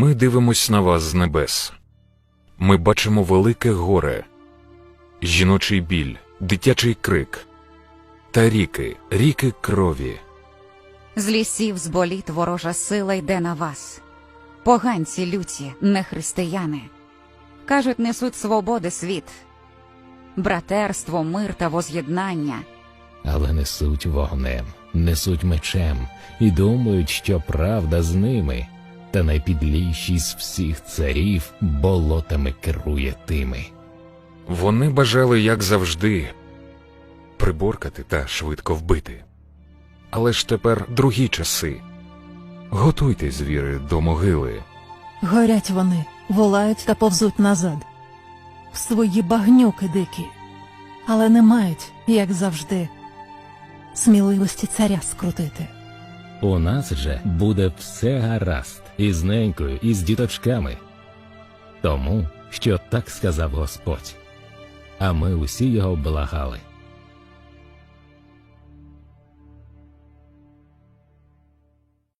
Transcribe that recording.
Ми дивимось на вас з небес. Ми бачимо велике горе, жіночий біль, дитячий крик та ріки, ріки крові. З лісів з боліт ворожа сила йде на вас. Поганці люті, не християни. Кажуть, несуть свободи світ, братерство, мир та воз'єднання. але несуть вогнем, несуть мечем і думають, що правда з ними, та найпідліший з всіх царів болотами керує тими. Вони бажали, як завжди, приборкати та швидко вбити. Але ж тепер другі часи. Готуйте звіри до могили. Горять вони, волають та повзуть назад. В свої багнюки дикі, але не мають, як завжди, сміливості царя скрутити. У нас же буде все гаразд із ненькою, і з діточками. Тому, що так сказав Господь. А ми усі його благали.